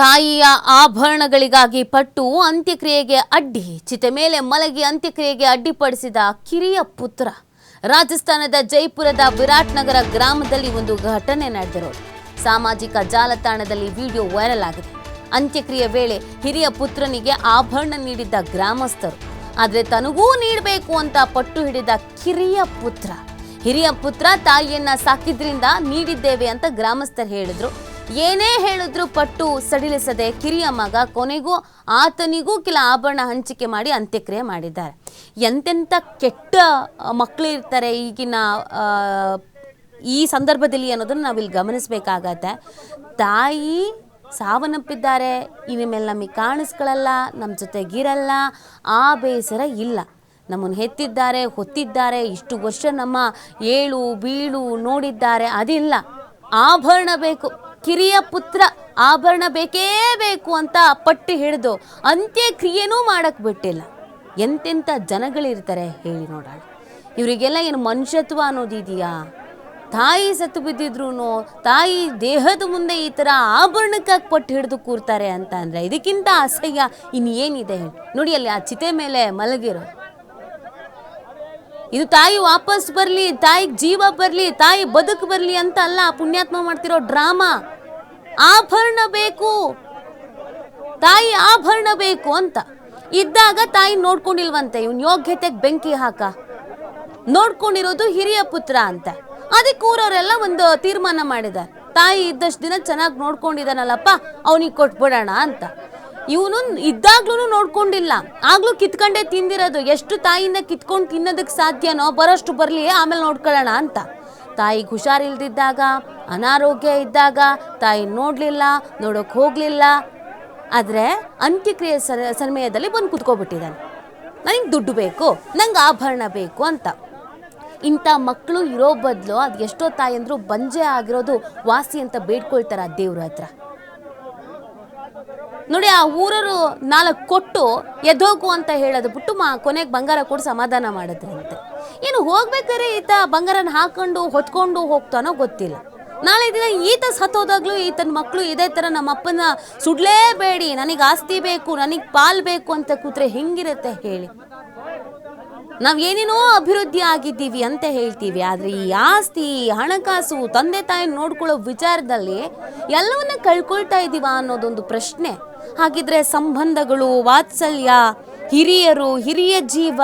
ತಾಯಿಯ ಆಭರಣಗಳಿಗಾಗಿ ಪಟ್ಟು ಅಂತ್ಯಕ್ರಿಯೆಗೆ ಅಡ್ಡಿ, ಚಿತೆ ಮೇಲೆ ಮಲಗಿ ಅಂತ್ಯಕ್ರಿಯೆಗೆ ಅಡ್ಡಿಪಡಿಸಿದ ಕಿರಿಯ ಪುತ್ರ. ರಾಜಸ್ಥಾನದ ಜೈಪುರದ ವಿರಾಟ್ ನಗರ ಗ್ರಾಮದಲ್ಲಿ ಒಂದು ಘಟನೆ ನಡೆದಿರೋದು ಸಾಮಾಜಿಕ ಜಾಲತಾಣದಲ್ಲಿ ವಿಡಿಯೋ ವೈರಲ್ ಆಗಿದೆ. ಅಂತ್ಯಕ್ರಿಯೆ ವೇಳೆ ಹಿರಿಯ ಪುತ್ರನಿಗೆ ಆಭರಣ ನೀಡಿದ್ದ ಗ್ರಾಮಸ್ಥರು, ಆದರೆ ತನಗೂ ನೀಡಬೇಕು ಅಂತ ಪಟ್ಟು ಹಿಡಿದ ಕಿರಿಯ ಪುತ್ರ. ಹಿರಿಯ ಪುತ್ರ ತಾಯಿಯನ್ನ ಸಾಕಿದ್ರಿಂದ ನೀಡಿದ್ದೇವೆ ಅಂತ ಗ್ರಾಮಸ್ಥರು ಹೇಳಿದ್ರು. ಏನೇ ಹೇಳಿದ್ರು ಪಟ್ಟು ಸಡಿಲಿಸದೆ ಕಿರಿಯ ಮಗ ಕೊನೆಗೂ ಆತನಿಗೂ ಕೆಲ ಆಭರಣ ಹಂಚಿಕೆ ಮಾಡಿ ಅಂತ್ಯಕ್ರಿಯೆ ಮಾಡಿದ್ದಾರೆ. ಎಂತೆಂಥ ಕೆಟ್ಟ ಮಕ್ಕಳು ಇರ್ತಾರೆ ಈಗಿನ ಈ ಸಂದರ್ಭದಲ್ಲಿ ಅನ್ನೋದನ್ನು ನಾವಿಲ್ಲಿ ಗಮನಿಸಬೇಕಾಗತ್ತೆ. ತಾಯಿ ಸಾವನ್ನಪ್ಪಿದ್ದಾರೆ ಇನ್ನು ನಮಗೆ ಕಾಣಿಸ್ಕೊಳ್ಳಲ್ಲ ನಮ್ಮ ಜೊತೆಗಿರಲ್ಲ, ಆ ಬೇಸರ ಇಲ್ಲ. ನಮ್ಮನ್ನು ಹೆತ್ತಿದ್ದಾರೆ, ಹೊತ್ತಿದ್ದಾರೆ, ಇಷ್ಟು ವರ್ಷ ನಮ್ಮ ಏಳು, ಬೀಳು ನೋಡಿದ್ದಾರೆ, ಅದಿಲ್ಲ. ಆಭರಣ ಬೇಕು. ಕಿರಿಯ ಪುತ್ರ ಆಭರಣ ಬೇಕೇ ಬೇಕು ಅಂತ ಪಟ್ಟಿ ಹಿಡಿದು ಅಂತ್ಯಕ್ರಿಯೆನೂ ಮಾಡಕ್ಕೆ ಬಿಟ್ಟಿಲ್ಲ. ಎಂತೆಂಥ ಜನಗಳಿರ್ತಾರೆ ಹೇಳಿ ನೋಡೋಣ. ಇವರಿಗೆಲ್ಲ ಏನು ಮನುಷ್ಯತ್ವ ಅನ್ನೋದಿದೆಯಾ ತಾಯಿ ಸತ್ತು ಬಿದ್ದಿದ್ರು ತಾಯಿ ದೇಹದ ಮುಂದೆ ಈ ಥರ ಆಭರಣಕ್ಕಾಗಿ ಪಟ್ಟು ಹಿಡಿದು ಕೂರ್ತಾರೆ ಅಂತ ಅಂದರೆ ಇದಕ್ಕಿಂತ ಅಸಹ್ಯ ಇನ್ನೇನಿದೆ ಹೇಳಿ. ನೋಡಿ ಅಲ್ಲಿ ಆ ಚಿತೆ ಮೇಲೆ ಮಲಗಿರೋ. ಇದು ತಾಯಿ ವಾಪಸ್ ಬರಲಿ, ತಾಯಿಗೆ ಜೀವ ಬರಲಿ, ತಾಯಿ ಬದುಕು ಬರಲಿ ಅಂತ ಅಲ್ಲ, ಪುಣ್ಯಾತ್ಮ ಮಾಡ್ತಿರೋ ಡ್ರಾಮಾ. ಆಭರಣ ಬೇಕು. ತಾಯಿ ಆಭರಣ ಬೇಕು ಅಂತ. ಇದ್ದಾಗ ತಾಯಿ ನೋಡ್ಕೊಂಡಿಲ್ವಂತೆ, ಇವನ್ ಯೋಗ್ಯತೆಗೆ ಬೆಂಕಿ ಹಾಕ. ನೋಡ್ಕೊಂಡಿರೋದು ಹಿರಿಯ ಪುತ್ರ ಅಂತ. ಅದಕ್ಕೆ ಊರವರೆಲ್ಲ ಒಂದು ತೀರ್ಮಾನ ಮಾಡಿದ್ದಾರೆ ತಾಯಿ ಇದ್ದಷ್ಟು ದಿನ ಚೆನ್ನಾಗಿ ನೋಡ್ಕೊಂಡಿದ್ದಾನಲ್ಲಪ್ಪ ಅವನಿಗೆ ಕೊಟ್ಬಿಡೋಣ ಅಂತ. ಇವನು ಇದ್ದಾಗ್ಲೂ ನೋಡ್ಕೊಂಡಿಲ್ಲ. ಆಗ್ಲೂ ಕಿತ್ಕೊಂಡೇ ತಿಂದಿರೋದು. ಎಷ್ಟು ತಾಯಿಯಿಂದ ಕಿತ್ಕೊಂಡು ತಿನ್ನೋದಕ್ಕೆ ಸಾಧ್ಯನೋ, ಬರೋಷ್ಟು ಬರಲಿ, ಆಮೇಲೆ ನೋಡ್ಕೊಳ್ಳೋಣ ಅಂತ. ತಾಯಿಗೆ ಹುಷಾರಿಲ್ದಿದ್ದಾಗ, ಅನಾರೋಗ್ಯ ಇದ್ದಾಗ ತಾಯಿ ನೋಡಲಿಲ್ಲ, ನೋಡೋಕೆ ಹೋಗಲಿಲ್ಲ. ಆದರೆ ಅಂತ್ಯಕ್ರಿಯೆ ಸ- ಸಮಯದಲ್ಲಿ ಬಂದು ಕುತ್ಕೊಬಿಟ್ಟಿದ್ದಾನೆ ನನಗೆ ದುಡ್ಡು ಬೇಕು, ನಂಗೆ ಆಭರಣ ಬೇಕು ಅಂತ. ಇಂಥ ಮಕ್ಕಳು ಇರೋ ಬದಲು ಅದು ಎಷ್ಟೋ ತಾಯಂದರು ಬಂಜೆ ಆಗಿರೋದು ವಾಸಿ ಅಂತ ಬೇಡ್ಕೊಳ್ತಾರೆ ಆ ದೇವ್ರ ಹತ್ರ. ನೋಡಿ, ಆ ಊರರು ನಾಲ್ಕು ಕೊಟ್ಟು ಎದ್ದೋಗು ಅಂತ ಹೇಳೋದು ಬಿಟ್ಟು ಮಾ ಕೊನೆಗೆ ಬಂಗಾರ ಕೊಟ್ಟು ಸಮಾಧಾನ ಮಾಡಿದ್ರಂತೆ. ಏನು ಹೋಗ್ಬೇಕಾದ್ರೆ ಈತ ಬಂಗಾರನ ಹಾಕೊಂಡು ಹೊತ್ಕೊಂಡು ಹೋಗ್ತಾನೋ ಗೊತ್ತಿಲ್ಲ. ನಾಳೆ ದಿನ ಈತ ಸತ್ತೋದಾಗ್ಲೂ ಈತನ ಮಕ್ಕಳು ಇದೇ ಥರ ನಮ್ಮ ಅಪ್ಪನ ಸುಡ್ಲೇಬೇಡಿ, ನನಗೆ ಆಸ್ತಿ ಬೇಕು, ನನಗೆ ಪಾಲ್ ಬೇಕು ಅಂತ ಕೂತ್ರೆ ಹೆಂಗಿರುತ್ತೆ ಹೇಳಿ. ನಾವು ಏನೇನೋ ಅಭಿವೃದ್ಧಿ ಆಗಿದ್ದೀವಿ ಅಂತ ಹೇಳ್ತೀವಿ, ಆದ್ರೆ ಈ ಆಸ್ತಿ, ಹಣಕಾಸು, ತಂದೆ ತಾಯಿ ನೋಡ್ಕೊಳ್ಳೋ ವಿಚಾರದಲ್ಲಿ ಎಲ್ಲವನ್ನ ಕಳ್ಕೊಳ್ತಾ ಇದ್ದೀವ ಅನ್ನೋದೊಂದು ಪ್ರಶ್ನೆ. ಹಾಗಿದ್ರೆ ಸಂಬಂಧಗಳು, ವಾತ್ಸಲ್ಯ, ಹಿರಿಯರು, ಹಿರಿಯ ಜೀವ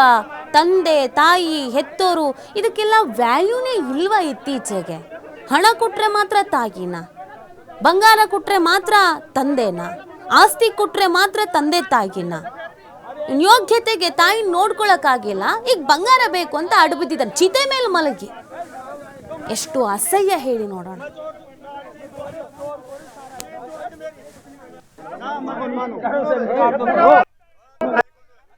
ತಂದೆ, ತಾಯಿ, ಹೆತ್ತೋರು, ಇದಕ್ಕೆಲ್ಲ ವ್ಯಾಲ್ಯೂನೇ ಇಲ್ವಾ ಇತ್ತೀಚೆಗೆ? ಹಣ ಕೊಟ್ರೆ ಮಾತ್ರ ತಾಯಿನ? ಬಂಗಾರ ಕೊಟ್ರೆ ಮಾತ್ರ ತಂದೆನ? ಆಸ್ತಿ ಕೊಟ್ರೆ ಮಾತ್ರ ತಂದೆ, ತಾಯಿನ? ಯೋಗ್ಯತೆಗೆ ತಾಯಿ ನೋಡ್ಕೊಳಕ್ಕಾಗಿಲ್ಲ, ಈಗ ಬಂಗಾರ ಬೇಕು ಅಂತ ಅಡ್ಬಿದ್ದಿದ್ದಾನೆ ಚಿತೆ ಮೇಲೆ ಮಲಗಿ. ಎಷ್ಟು ಅಸಹ್ಯ ಹೇಳಿ ನೋಡೋಣ.